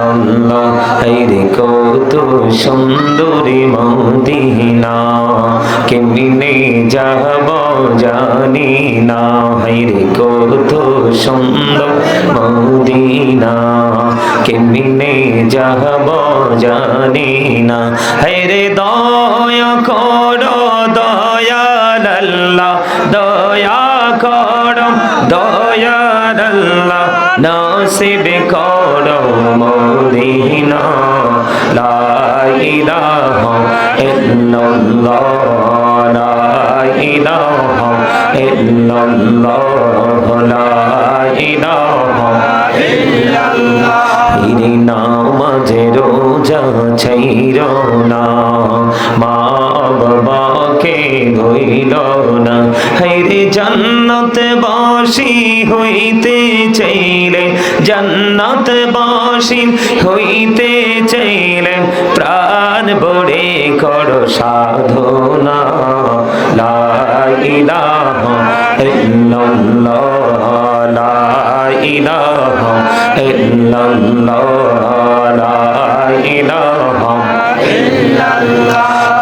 ইল্লাল্লাহ হায়রে কত সুন্দরী মদিনা কেমনে যাব জানি না, হায়রে কত সুন্দর মদিনা কেমনে যাব জানি না, হায়রে দয়া করো দয়াল আল্লাহ দয়া করো দয়াল আল্লাহ, নসিব করো মদিনা, লা ইলাহা ইল্লাল্লাহ, লা ইলাহা ইল্লাল্লাহ, লা ইলাহা ইরে নামাজে রোজা ছাইর না, মা বাবাকে ধইল না। হাইরে জান্নাত বাসি হইতে চাইলে, জান্নাত বাসি হইতে চাইলে প্রাণ বড়ে করো সাধনা। লা ইলাহা ইল্লাল্লাহ, লা ইলাহা ইল্লাল্লাহ, লা ইলাহা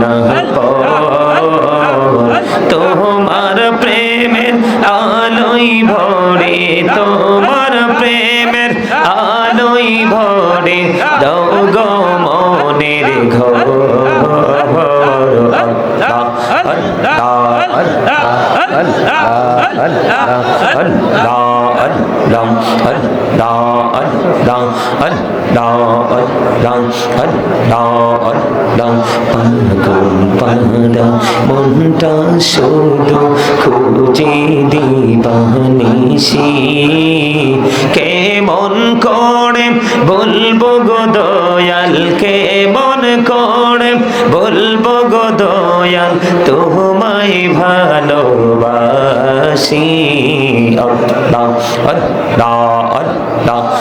না তোমার প্রেমের আলোই ভরে দাও গো মনের ঘর আল্লাহ আল্লাহ আল্লাহ আল্লাহ আল্লাহ dang ấn đo ấn đăng ấn đo ấn đăng pan cùng pan đăng bốn ta số đô khu chi đi pani si কেমন করে বলব গো দয়াল কেমন করে বলব গো দয়াল তোমায় ভালোবাসি অদ্দা অদ্দা অদ্দা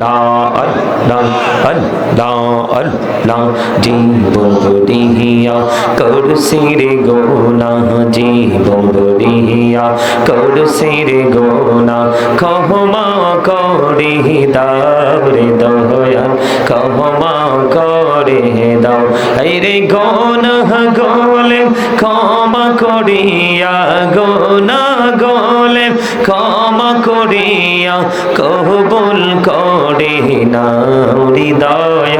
লাল লাল লাল লাল জীবরিয়া করসি রে গোনা জীবরিয়া করসি রে গোনা কহমা করি দাবরে দয়া কহমা করে দাও রে গোনা গোলে ক্ষমা করিয়া গোনা গোলে ক্ষমা করিয়া কহবুল কর করে নাও হৃদয়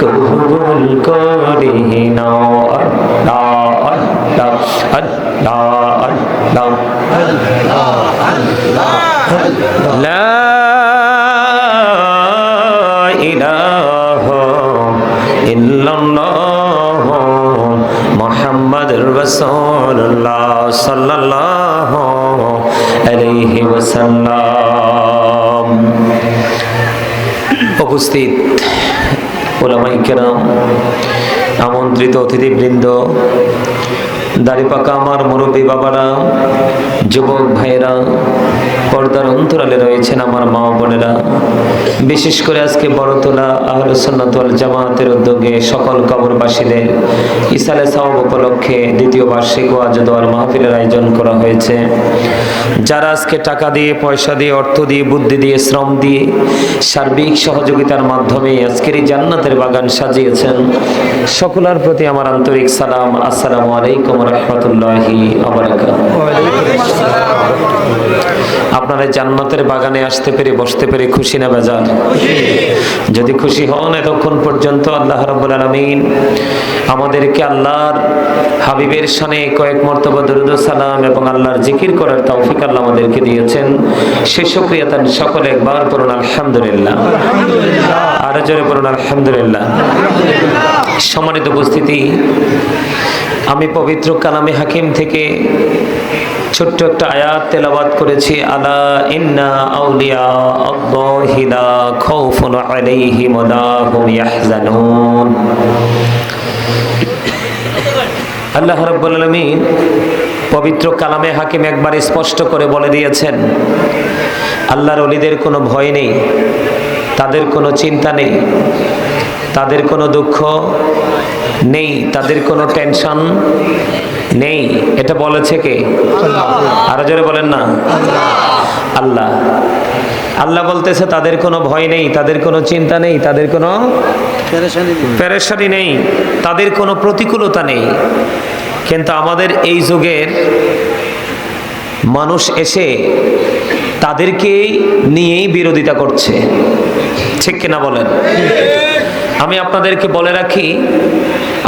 কবুল করে নাও আল্লাহ আল্লাহ আল্লাহ আল্লাহ আল্লাহ আল্লাহ لا إله إلا الله محمد رسول الله صلى الله عليه وسلم উপস্থিত ওলামাই কেরাম আমন্ত্রিত অতিথিবৃন্দ দাড়িপাকা আমার মুরব্বী বাবারা যুবক ভাইয়েরা পর্দার অন্তরালে রয়েছেন আমার মা বোনেরা। বিশেষ করে আজকে বড়তলা আহলে সুন্নাত ওয়াল জামাতের উদ্যোগে সকল কবরবাসীদের ইসালে সাওয়াব উপলক্ষে দ্বিতীয় বার্ষিক ওয়াজ দোয়ার মাহফিলের আয়োজন করা হয়েছে। যারা আজকে টাকা দিয়ে, পয়সা দিয়ে, অর্থ দিয়ে, বুদ্ধি দিয়ে, শ্রম দিয়ে সার্বিক সহযোগিতার মাধ্যমে আজকের এই জান্নাতের বাগান সাজিয়েছেন, সকলের প্রতি আমার আন্তরিক সালাম। আসসালামু আলাইকুম রহমতুল্লাহি আপনারা জান্নাতের বাগানে আসতে পেরে বসতে পেরে খুশি না বেজার? যদি খুশি হন এতক্ষণ পর্যন্ত আল্লাহ রাব্বুল আলামিন আমাদেরকে আল্লাহর হাবিবের শানে কয়েক মর্তবা দরুদ সালাম এবং আল্লাহর জিকির করার তৌফিক আল্লাহ আমাদেরকে দিয়েছেন। সে শুকরিয়া তার সকলে একবার পড়ুন আলহামদুলিল্লাহ। আরও জোরে পড়ুন আলহামদুলিল্লাহ। সম্মানিত উপস্থিতি আমি পবিত্র কালামে হাকিম থেকে ছোট্ট একটা আয়াত তেলাবাদ করেছি, আলা ইন্না আউলিয়া আল্লাহি লা খাউফুন আলাইহিম ওয়া লা হুম ইয়াহজানুন। আল্লাহ রাব্বুল আলামিন পবিত্র কালামে হাকিম একবার স্পষ্ট করে বলে দিয়েছেন, আল্লাহর অলিদের কোনো ভয় নেই, তাদের কোনো চিন্তা নেই তাদের কোনো দুঃখ নেই তাদের কোনো টেনশন নেই। এটা বলেছে কে? আরও জোরে বলেন না। আল্লাহ। আল্লাহ বলতেছে তাদের কোনো ভয় নেই তাদের কোনো চিন্তা নেই তাদের কোনো প্যারেশানি নেই। তাদের কোনো প্রতিকূলতা নেই। কিন্তু আমাদের এই যুগের মানুষ এসে তাদেরকে নিয়েই বিরোধিতা করছে। ঠিক কিনা বলেন? আমি আপনাদেরকে বলে রাখি,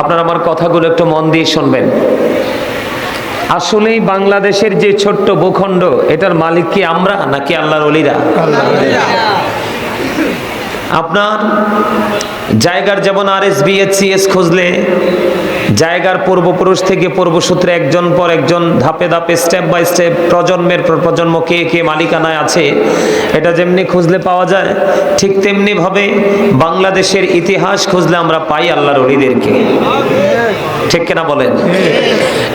আপনারা আমার কথাগুলো একটু মন দিয়ে শুনবেন। আসলেই বাংলাদেশের যে ছোট্ট ভূখণ্ড, এটার মালিক কি আমরা নাকি আল্লাহর অলিরা আপনার জায়গার যেমন আর এস বিএসসিএস খুঁজলে জায়গার পূর্বপুরুষ থেকে পূর্বসূত্রে একজন পর একজন ধাপে ধাপে স্টেপ বাই স্টেপ প্রজন্মের পর প্রজন্ম কে কে মালিকানায় আছে, এটা যেমনি খুঁজলে পাওয়া যায়, ঠিক তেমনি ভাবে বাংলাদেশের ইতিহাস খুঁজলে আমরা পাই আল্লাহর অলিদেরকে। ঠিক কিনা বলেন?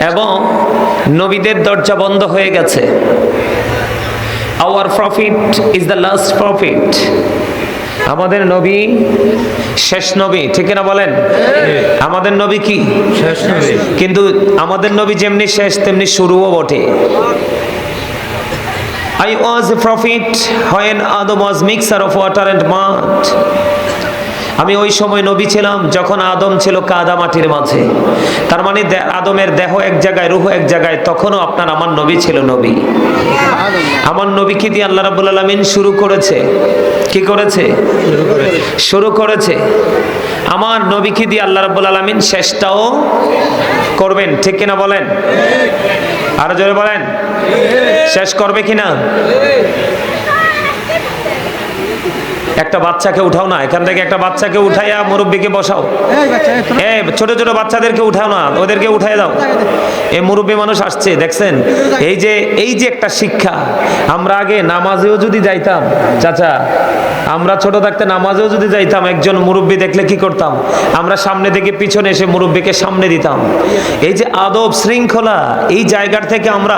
এবং নবীদের দরজা বন্ধ হয়ে গেছে। Our prophet is the last prophet আমাদের নবী শেষ নবী ঠিক না বলেন? আমাদের নবী কি? শেষ নবী। কিন্তু আমাদের নবী যেমনি শেষ তেমনি শুরুও বটে। I was a prophet when Adam was mixer of water and mud. আমি ওই সময় নবী ছিলাম যখন আদম ছিল কাদা মাটির মাঝে। তার মানে আদমের দেহ এক জায়গায় রুহ এক জায়গায় তখনও আপনার আমার নবী ছিল নবী। আমার নবী নবীকে দিয়ে আল্লাহ রাব্বুল আলামিন শুরু করেছে? কি করেছে? শুরু করেছে। আমার নবীকে দিয়ে আল্লাহ রাব্বুল আলামিন শেষটাও করবেন ঠিক কিনা বলেন? আরও জোরে বলেন। শেষ করবে কিনা? একটা বাচ্চাকে উঠাও না এখান থেকে একটা বাচ্চাকে উঠাইয়া মুরব্বীকে বসাও। এ ছোট ছোট বাচ্চাদেরকে উঠাও না ওদেরকে উঠাই দাও। এই মুরব্বী মানুষ আসছে দেখছেন? এই যে এই যে একটা শিক্ষা আমরা আগে নামাজেও যদি যাইতাম চাচা আমরা ছোট থাকতে নামাজেও যদি যাইতাম, একজন মুরব্বী দেখলে কি করতাম? আমরা সামনে থেকে পিছনে এসে মুরব্বীকে সামনে দিতাম। এই যে আদব শৃঙ্খলা, এই জায়গার থেকে আমরা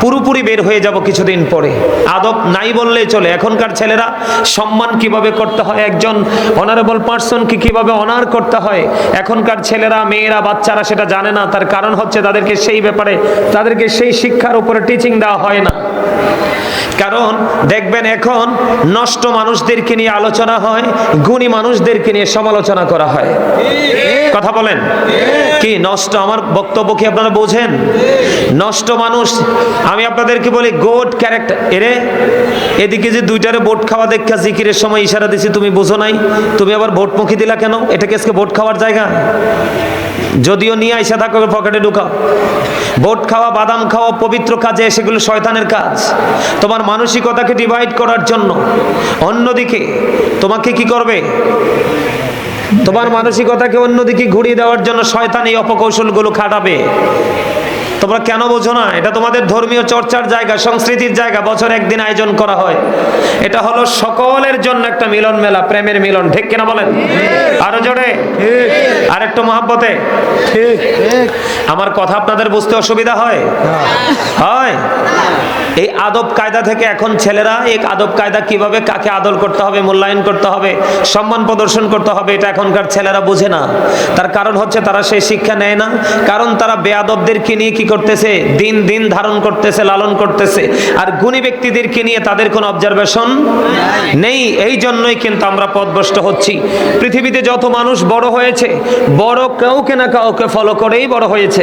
পুরোপুরি বের হয়ে যাব কিছুদিন পরে। আদব নাই বললেই চলে। এখনকার ছেলেরা সম্মান কীভাবে করতে হয়? একজন অনারেবল পার্সনকে কীভাবে অনার করতে হয়? এখনকার ছেলেরা, মেয়েরা, বাচ্চারা সেটা জানে না। তার কারণ হচ্ছে তাদেরকে সেই ব্যাপারে, তাদেরকে সেই শিক্ষার উপরে টিচিং দেওয়া হয় না। কারণ দেখবেন এখন নষ্ট মানুষদেরকে নিয়ে আলোচনা হয়, গুণী মানুষদেরকে নিয়ে সমালোচনা করা হয়। কথা বলেন? কি নষ্ট? আমার বক্তব্য কি আপনারা বোঝেন? নষ্ট মানুষ, আমি আপনাদেরকে বলি গোড ক্যারেক্টার এরে, এদিকে যে দুইটারে ভোট খাওয়া দেখা, জিকিরের সময় ইশারা দিছি, তুমি বোঝো নাই। তুমি আবার ভোট মুখী দিলা কেন? এটা কি আজকে ভোট খাওয়ার জায়গা? যদিও নিয়ে আইসা থাকো পকেটে ঢুকাও। ভোট খাওয়া, বাদাম খাওয়া, পবিত্র কাজে সেগুলো শয়তানের কাজ। তোমার মানসিকতাকে ডিভাইড করার জন্য অন্যদিকে তোমাকে কি করবে? তোমার মানসিকতাকে অন্যদিকে ঘুরিয়ে দেওয়ার জন্য শয়তান এই অপকৌশলগুলো খাটাবে। তোমরা কেন বোঝো না? এটা তোমাদের ধর্মীয় চর্চার জায়গা, সংস্কৃতির জায়গা। বছর একদিন আয়োজন করা হয়। এটা হলো সকলের জন্য একটা মিলন মেলা, প্রেমের মিলন। ঠিক কিনা বলেন? আরও জোরে? আর একটু মহাব্বতে? আমার কথা আপনাদের বুঝতে অসুবিধা হয়? হয়। এই আদব কায়দা থেকে এখন ছেলেরা, এই আদব কায়দা কীভাবে কাকে আদল করতে হবে, মূল্যায়ন করতে হবে, সম্মান প্রদর্শন করতে হবে, এটা এখনকার ছেলেরা বুঝে না। তার কারণ হচ্ছে তারা সেই শিক্ষা নেয় না। কারণ তারা বেয়াদবদেরকে নিয়ে কি করতেছে, দিন দিন ধারণ করতেছে, লালন করতেছে। আর গুণী ব্যক্তিদেরকে নিয়ে তাদের কোনো অবজারভেশন নেই। এই জন্যই কিন্তু আমরা পদভ্রষ্ট হচ্ছি। পৃথিবীতে যত মানুষ বড় হয়েছে, বড় কাউকে না কাউকে ফলো করেই বড় হয়েছে।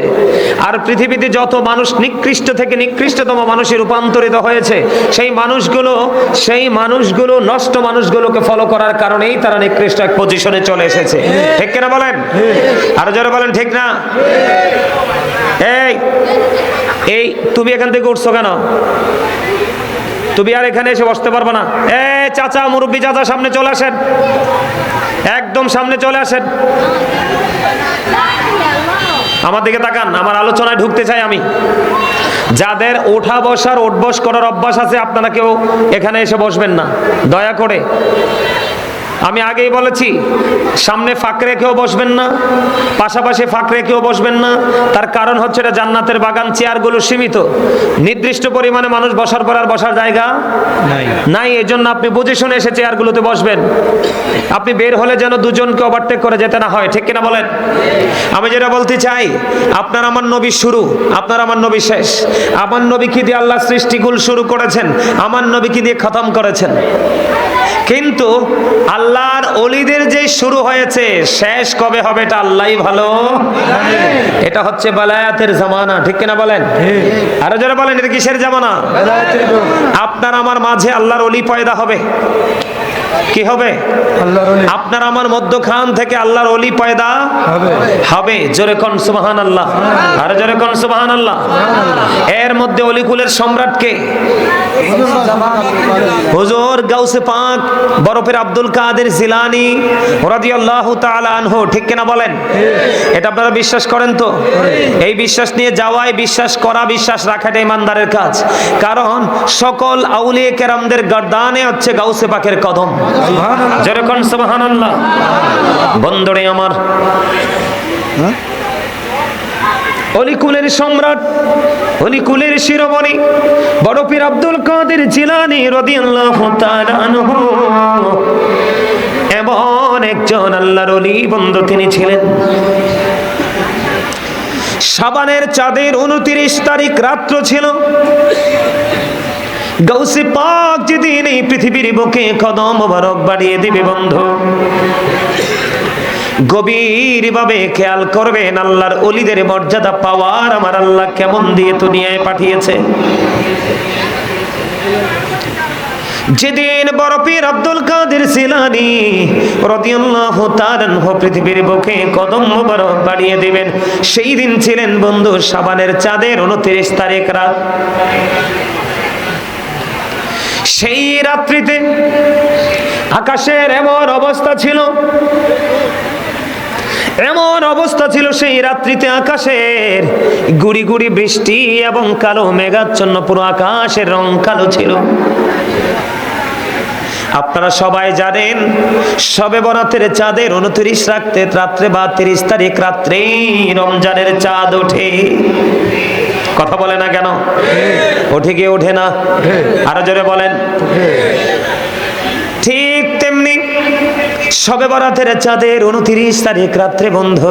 আর পৃথিবীতে যত মানুষ নিকৃষ্ট থেকে নিকৃষ্টতম মানুষে রূপান্তরিত হয়েছে, সেই মানুষগুলো সেই মানুষগুলো, নষ্ট মানুষগুলোকে ফলো করার কারণেই তারা নিকৃষ্ট এক পজিশনে চলে এসেছে। ঠিক কিনা বলেন? আরও যারা বলেন, ঠিক না? এই এই, তুমি এখান থেকে উঠছো কেন? তুমি আর এখানে এসে বসতে পারবে না। এ চাচা, মুরব্বী চাচা, সামনে চলে আসেন। একদম সামনে চলে আসেন। আমার দিকে তাকান, আমার আলোচনায় ঢুকতে চাই আমি। যাদের ওঠা বসার, ওঠবস করার অভ্যাস আছে, আপনারা কেউ এখানে এসে বসবেন না। দয়া করে। আমি আগেই বলেছি সামনে ফাঁক রেখেও বসবেন না পাশাপাশি ফাঁক রেখেও বসবেন না। তার কারণ হচ্ছে এটা জান্নাতের বাগান চেয়ারগুলো সীমিত। নির্দিষ্ট পরিমাণে মানুষ বসার পর আর বসার জায়গা নাই। নাই এই জন্য আপনি বুঝে শুনে এসে চেয়ারগুলোতে বসবেন। আপনি বের হলে যেন দুজনকে ওভারটেক করে যেতে না হয় ঠিক কিনা বলেন? আমি যেটা বলতে চাই আপনার আমার নবী শুরু আপনার আমার নবী শেষ। আমার নবী কি দিয়ে আল্লাহ সৃষ্টিগুল শুরু করেছেন? আমার নবী কি দিয়ে খতম করেছেন? কিন্তু আল্লাহর অলিদের যে শুরু হয়েছে, শেষ কবে হবে এটা আল্লাহই ভালো? এটা হচ্ছে বালায়াতের জামানা, ঠিক কিনা বলেন? আরও যারা বলেন, এটা কিসের জামানা? আপনার আমার মাঝে আল্লাহর অলি পয়দা হবে। কি হবে? আপনার আমার মধ্যখান থেকে আল্লাহর অলি পয়দা হবে। জোরে কন সুবহান আল্লাহ আর জোরে কন সুবহান আল্লাহ এর মধ্যে অলিকুলের সম্রাটকে হুজুর গাউসে পাক বরফের আব্দুল কাদের জিলানি রাদিয়াল্লাহু তাআলা আনহু ঠিক কিনা বলেন? এটা আপনারা বিশ্বাস করেন তো? এই বিশ্বাস নিয়ে যাওয়াই বিশ্বাস করা বিশ্বাস রাখাটা ইমানদারের কাজ। কারণ সকল আউলিয়ে কেরামদের গর্দানে হচ্ছে গাউসে পাকের কদম। যেরকম সুবহানাল্লাহ। বন্দরে আমার অলিকুলের সম্রাট অলিকুলের শিরোমণি বড় পীর আব্দুল কাদের জিলানি রাদিয়াল্লাহু তাআলা আনহু। এমন একজন আল্লাহর অলি বন্ধু তিনি ছিলেন। সাবানের চাঁদের উনত্রিশ তারিখ রাত্র ছিল। গৌসে পাক যেদিন এই পৃথিবীর বুকে কদম মোবারক বাড়িয়ে দিবে বন্ধু। গভীর ভাবে খেয়াল করবেন, আল্লাহর অলিদের মর্যাদা পাওয়ার আমার আল্লাহ কেমন দিয়ে দুনিয়ায় পাঠিয়েছে। যেদিন বরফের আব্দুল কাদের সিলানি রাদিয়াল্লাহু তাআলা আনহু পৃথিবীর বুকে কদম মোবারক বাড়িয়ে দিবেন, সেই দিন ছিলেন বন্ধু সাবানের চাঁদের 29 তারিখ রাত। সেই রাত্রিতে আকাশের এমন অবস্থা ছিল, এমন অবস্থা ছিল সেই রাত্রিতে আকাশের গুড়ি গুড়ি বৃষ্টি এবং কালো মেঘাচ্ছন্ন পুরো আকাশের রং কালো ছিল। আপনারা সবাই জানেন, সবে বরাতের চাঁদের উনত্রিশ রাখতে রাত্রে বা তিরিশ তারিখ রাত্রে রমজানের চাঁদ ওঠে। কথা বলে না কেন? ওঠে গিয়ে ওঠে না। আরও জোরে বলেন। ঠিক তেমনি সবে বরাতের চাঁদের উনত্রিশ তারিখ রাত্রে বন্ধ,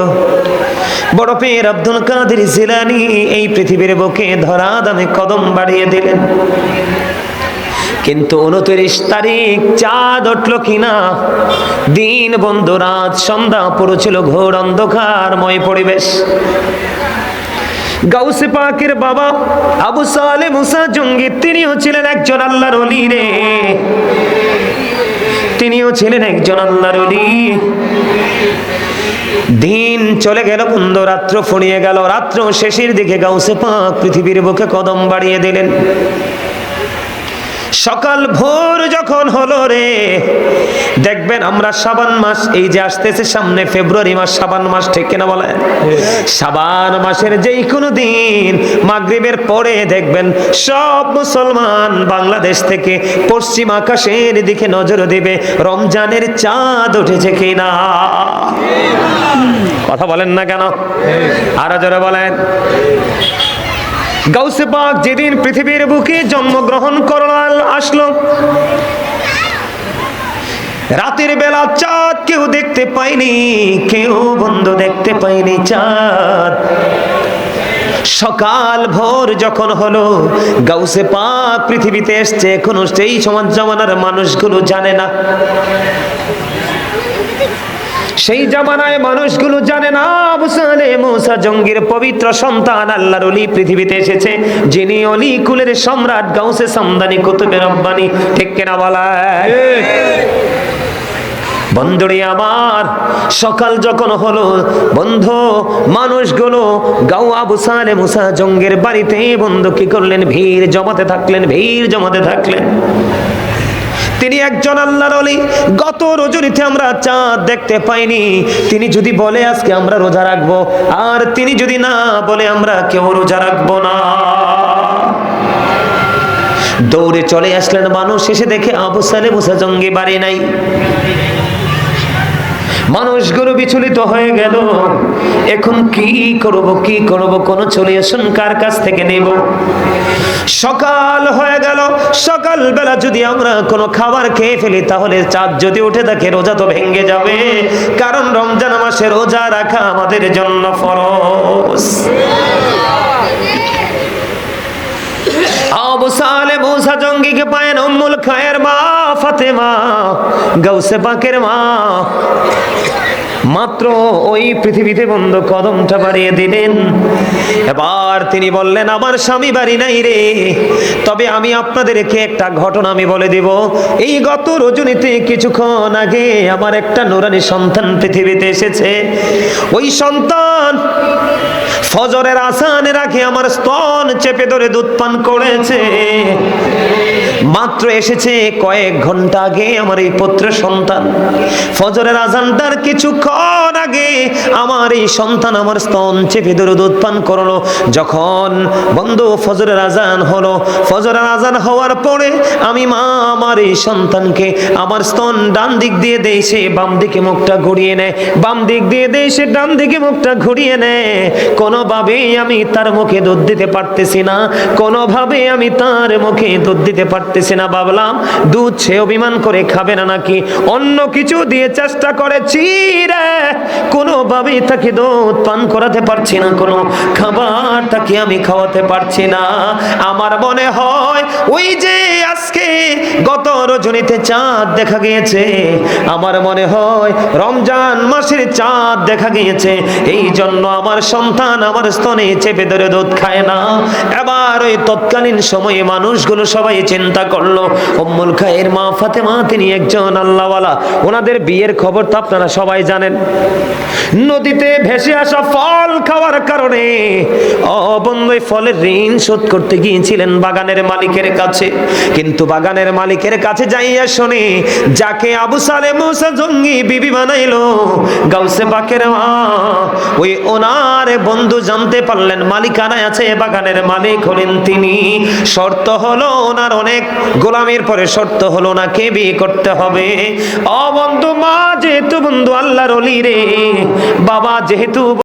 বড় পীর আব্দুল কাদের জিলানি এই পৃথিবীর বুকে ধরা দামে কদম বাড়িয়ে দিলেন। কিন্তু উনত্রিশ তারিখ চাঁদ উঠল কিনা? দিন, বন্ধ, রাত, সন্ধ্যা পড়েছিল ঘোর অন্ধকারময় পরিবেশ। গাউসে পাকের বাবা আবু সালে মুসা জঙ্গি, তিনিও ছিলেন একজন আল্লাহর অলি রে। তিনিও ছিলেন একজন আল্লাহর অলি দিন চলে গেল, বন্ধ, রাত্র ফড়িয়ে গেল, রাত্র শেষের দিকে গাউসে পাক পৃথিবীর বুকে কদম বাড়িয়ে দিলেন। সকাল ভোর যখন হলো রে, দেখবেন আমরা সাবান মাস, এই যে আসতেছে সামনে ফেব্রুয়ারি মাস, সাবান মাস, ঠিক কিনা বলেন? সাবান মাসের যেই কোনো দিন, মাগরিবের পরে দেখবেন সব মুসলমান বাংলাদেশ থেকে পশ্চিম আকাশের দিকে নজর দিবে, রমজানের চাঁদ উঠেছে কিনা? কথা বলেন না কেন? আরও জোরে বলেন। গাউসে পাক যেদিন পৃথিবীর বুকে জন্মগ্রহণ করলাল আসলো। রাতের বেলা চাঁদ কেউ দেখতে পায়নি, কেউ বন্ধু দেখতে পায়নি চাঁদ। সকাল ভোর যখন হলো, গাউসে পাক পৃথিবীতে এসছে, এখনও সেই সমাজ জমানার মানুষগুলো জানে না। সেই জামানায় মানুষগুলো জানে না, আবু সালে মুসা জঙ্গির পবিত্র সন্তান আল্লাহর অলি পৃথিবীতে এসেছে, যিনি অলি কুলের সম্রাট গাউসে সামদানি কুতুবের রব্বানি। ঠিক কেনা বলা? বন্ধুরে আমার, সকাল যখন হলো, বন্ধু, মানুষগুলো গাও আবু সালে মুসা জঙ্গের বাড়িতে বন্ধু কি করলেন, ভিড় জমাতে থাকলেন, ভিড় জমাতে থাকলেন। তিনি একজন আল্লাহর অলি গত রজনীতে আমরা চাঁদ দেখতে পাইনি। তিনি যদি বলে আজকে আমরা রোজা রাখব, আর তিনি যদি না বলে আমরা কেউ রোজা রাখব না। দৌড়ে চলে আসলেন মানুষ এসে দেখে আবু সালে জঙ্গি বাড়ি নাই। মানুষগুলো বিচলিত হয়ে গেল। এখন কি করব কি করব, কোন সলিউশন কার কাছ থেকে নেব? সকাল হয়ে গেল। সকাল বেলা যদি আমরা কোনো খাবার খেয়ে ফেলি, তাহলে চাঁদ যদি উঠে থাকে রোজা তো ভেঙে যাবে। কারণ রমজান মাসে রোজা রাখা আমাদের জন্য ফরজ। আবু সালে মুসা জঙ্গিকে পায়েন উম্মুল খায়ের মা। ফাতেমা গৌসে পাকের মা। মাত্র ওই পৃথিবীতে বন্ধ কদমটা বাড়িয়ে দিলেন। এবার তিনি বললেন, আমার স্বামী বাড়ি নাই রে। তবে আমি আপনাদেরকে একটা ঘটনা আমি বলে দেব। এই গত রজনীতে কিছুক্ষণ আগে আমার একটা নুরানি সন্তান পৃথিবীতে এসেছে। ওই সন্তান ফজরের আসানের আগে আমার স্তন চেপে ধরে দুধ পান করেছে। মাত্র এসেছে কয়েক ঘণ্টা আগে আমার এই পুত্র সন্তান। ফজরের আজানটার কিছুক্ষণ আগে আমার এই সন্তান আমার স্তন চেপে ধরে দুধ পান করল, যখন বন্ধু ফজরের আজান হলো, ফজরের আজান হওয়ার পরে আমি মা আমার এই সন্তানকে আমার স্তন ডান দিক দিয়ে দেয়, সে বাম দিকে মুখটা ঘুরিয়ে নেয়, বাম দিক দিয়ে দেয়, সে ডান দিকে মুখটা ঘুরিয়ে নেয়। কোনোভাবেই আমি তার মুখে দুধ দিতে পারতেছি না কোনোভাবে আমি তার মুখে দুধ দিতে পারতেছি না। ভাবলাম, দুধ সে অভিমান করে খাবে না নাকি? অন্য কিছু দিয়ে চেষ্টা করেছি রে! কোনোভাবেই তাকে দুধ পান করাতে পারছি না, কোনো খাবার তাকে আমি খাওয়াতে পারছি না। আমার মনে হয় ওই যে আজকে গত রজনীতে চাঁদ দেখা গিয়েছে, আমার মনে হয় রমজান মাসের চাঁদ দেখা গিয়েছে এই জন্য আমার সন্তান আমার স্তনে চেপে ধরে দুধ খায় না। এবার ওই তৎকালীন সময়ে মানুষগুলো সবাই চিন্তা করল অম্মুল খায়ের মা ফাতেমা তিনি একজন আল্লাহওয়ালা, ওনাদের বিয়ের খবর তো আপনারা সবাই জানেন। নদীতে ভেসে আসা ফল খাওয়ার কারণে অবন্ধ ফলের ঋণ শোধ করতে গিয়েছিলেন বাগানের মালিকের কাছে। কিন্তু বাগানের মালিকের কাছে যাইয়া শুনে, যাকে আবু সালে মুসা জঙ্গি বিবি বানাইলো, গাউসে পাকের মা, ওই ওনার বন্ধু জানতে পারলেন, মালিকানায় আছে বাগানের মালিক হলেন তিনি। শর্ত হলো ওনার অনেক গোলামের পরে শর্ত হলো ওনাকে বিয়ে করতে হবে। অবন্ধু মা, যেহেতু বন্ধু আল্লাহর অলি রে বাবা যেহেতু